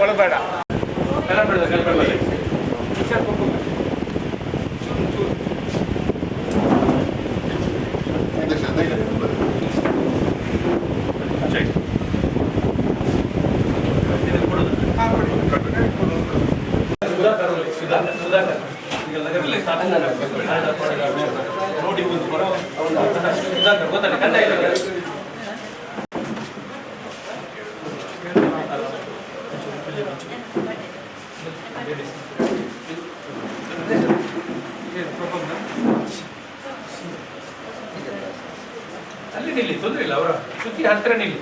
ಒಳಗೆ ಬೇಡ ಎಲ್ಲ ಬಿಡೋದು ಕಲ್ಪಲ್ಲಿ ನೋಡಿ ಒಂದು ಬರೋ ಅವನು ಸುಧಾಕರ್ ಗೊತ್ತಾನೆ ಕಂಡ ಇಲ್ಲ ಅಲ್ಲಿ ನಿಲ್ಲಿ ತೊಂದರೆ ಇಲ್ಲ ಅವರ ಸುದ್ದಿ ಹತ್ತಿರ ನಿಲ್ಲಿ.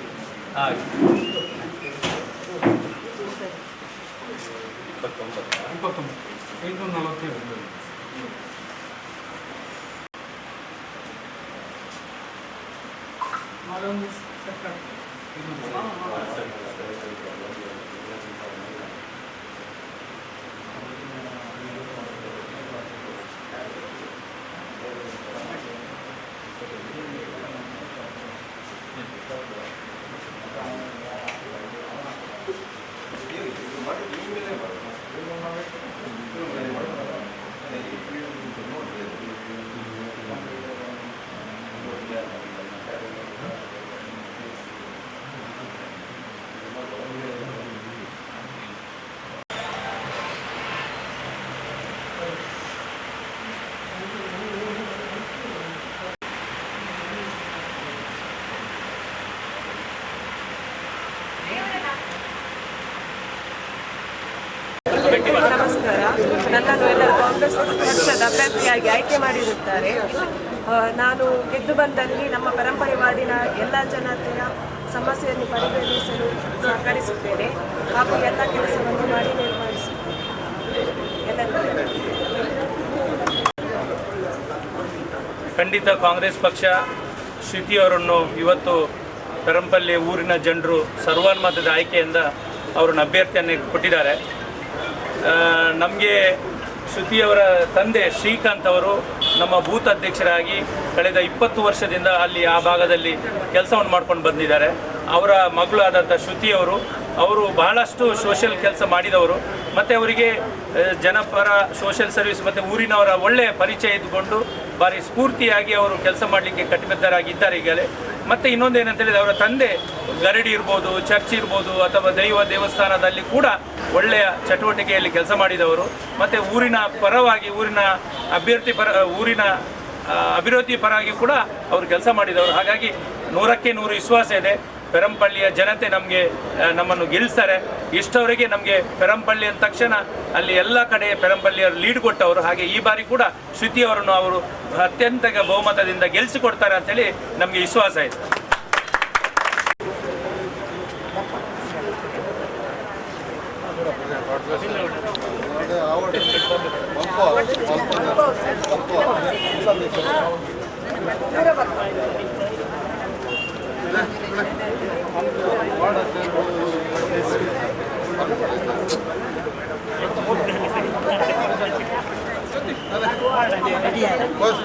ಹಾಗೆ. ಇಪ್ಪತ್ತೊಂಬತ್ತು. ಇಪ್ಪತ್ತೊಂಬತ್ತು ಐದು ನಲವತ್ತೈದು ನಮಸ್ಕಾರ ನನ್ನನ್ನು ಎಲ್ಲ ಕಾಂಗ್ರೆಸ್ ಪಕ್ಷದ ಅಭ್ಯರ್ಥಿಯಾಗಿ ಆಯ್ಕೆ ಮಾಡಿರುತ್ತಾರೆ. ನಾನು ಗೆದ್ದು ಬಂದಲ್ಲಿ ನಮ್ಮ ಪರಂಪರೆ ವಾರ್ಡಿನ ಎಲ್ಲ ಜನತೆಯ ಸಮಸ್ಯೆಯನ್ನು ಪರಿಗಣಿಸಲು ಸಹಕರಿಸುತ್ತೇನೆ. ಹಾಗೂ ಎಲ್ಲ ಕೆಲಸವನ್ನು ಮಾಡಿ ನಿರ್ವಹಿಸುತ್ತೇನೆ. ಖಂಡಿತ ಕಾಂಗ್ರೆಸ್ ಪಕ್ಷ ಶ್ರುತಿಯವರನ್ನು ಇವತ್ತು ಪರಂಪಲ್ಲಿ ಊರಿನ ಜನರು ಸರ್ವಾನುಮತದ ಆಯ್ಕೆಯಿಂದ ಅವರನ್ನು ಅಭ್ಯರ್ಥಿಯನ್ನು ಕೊಟ್ಟಿದ್ದಾರೆ. ನಮಗೆ ಶ್ರುತಿಯವರ ತಂದೆ ಶ್ರೀಕಾಂತ್ ಅವರು ನಮ್ಮ ಬೂತ್ ಅಧ್ಯಕ್ಷರಾಗಿ ಕಳೆದ ಇಪ್ಪತ್ತು ವರ್ಷದಿಂದ ಅಲ್ಲಿ ಆ ಭಾಗದಲ್ಲಿ ಕೆಲಸವನ್ನು ಮಾಡ್ಕೊಂಡು ಬಂದಿದ್ದಾರೆ. ಅವರ ಮಗಳು ಆದಂಥ ಶ್ರುತಿಯವರು ಅವರು ಬಹಳಷ್ಟು ಸೋಷಿಯಲ್ ಕೆಲಸ ಮಾಡಿದವರು. ಮತ್ತು ಅವರಿಗೆ ಜನಪರ ಸೋಷಿಯಲ್ ಸರ್ವಿಸ್ ಮತ್ತು ಊರಿನವರ ಒಳ್ಳೆಯ ಪರಿಚಯ ಇದ್ದುಕೊಂಡು ಭಾರಿ ಸ್ಫೂರ್ತಿಯಾಗಿ ಅವರು ಕೆಲಸ ಮಾಡಲಿಕ್ಕೆ ಕಟಿಬದ್ಧರಾಗಿದ್ದಾರೆ ಈಗಲೇ. ಮತ್ತು ಇನ್ನೊಂದು ಏನಂತ ಹೇಳಿದರೆ ಅವರ ತಂದೆ ಗರಡಿ ಇರ್ಬೋದು, ಚರ್ಚ್ ಇರ್ಬೋದು, ಅಥವಾ ದೈವ ದೇವಸ್ಥಾನದಲ್ಲಿ ಕೂಡ ಒಳ್ಳೆಯ ಚಟುವಟಿಕೆಯಲ್ಲಿ ಕೆಲಸ ಮಾಡಿದವರು, ಮತ್ತು ಊರಿನ ಪರವಾಗಿ, ಊರಿನ ಅಭ್ಯರ್ಥಿ ಪರ, ಊರಿನ ಅಭಿವೃದ್ಧಿ ಪರವಾಗಿ ಕೂಡ ಅವರು ಕೆಲಸ ಮಾಡಿದವರು. ಹಾಗಾಗಿ ನೂರಕ್ಕೆ ನೂರು ವಿಶ್ವಾಸ ಇದೆ. ಪೆರಂಪಳ್ಳಿಯ ಜನತೆ ನಮಗೆ ನಮ್ಮನ್ನು ಗೆಲ್ಲಿಸ್ತಾರೆ ಇಷ್ಟವರೆಗೆ ನಮಗೆ ಪೆರಂಪಳ್ಳಿ ಅಂದ ತಕ್ಷಣ ಅಲ್ಲಿ ಎಲ್ಲ ಕಡೆ ಪೆರಂಪಳ್ಳಿಯವರು ಲೀಡ್ ಕೊಟ್ಟವರು. ಹಾಗೆ ಈ ಬಾರಿ ಕೂಡ ಶ್ರುತಿಯವರನ್ನು ಅವರು ಅತ್ಯಂತ ಬಹುಮತದಿಂದ ಗೆಲ್ಲಿಸಿಕೊಡ್ತಾರೆ ಅಂತೇಳಿ ನಮಗೆ ವಿಶ್ವಾಸ ಇದೆ.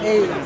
Hey.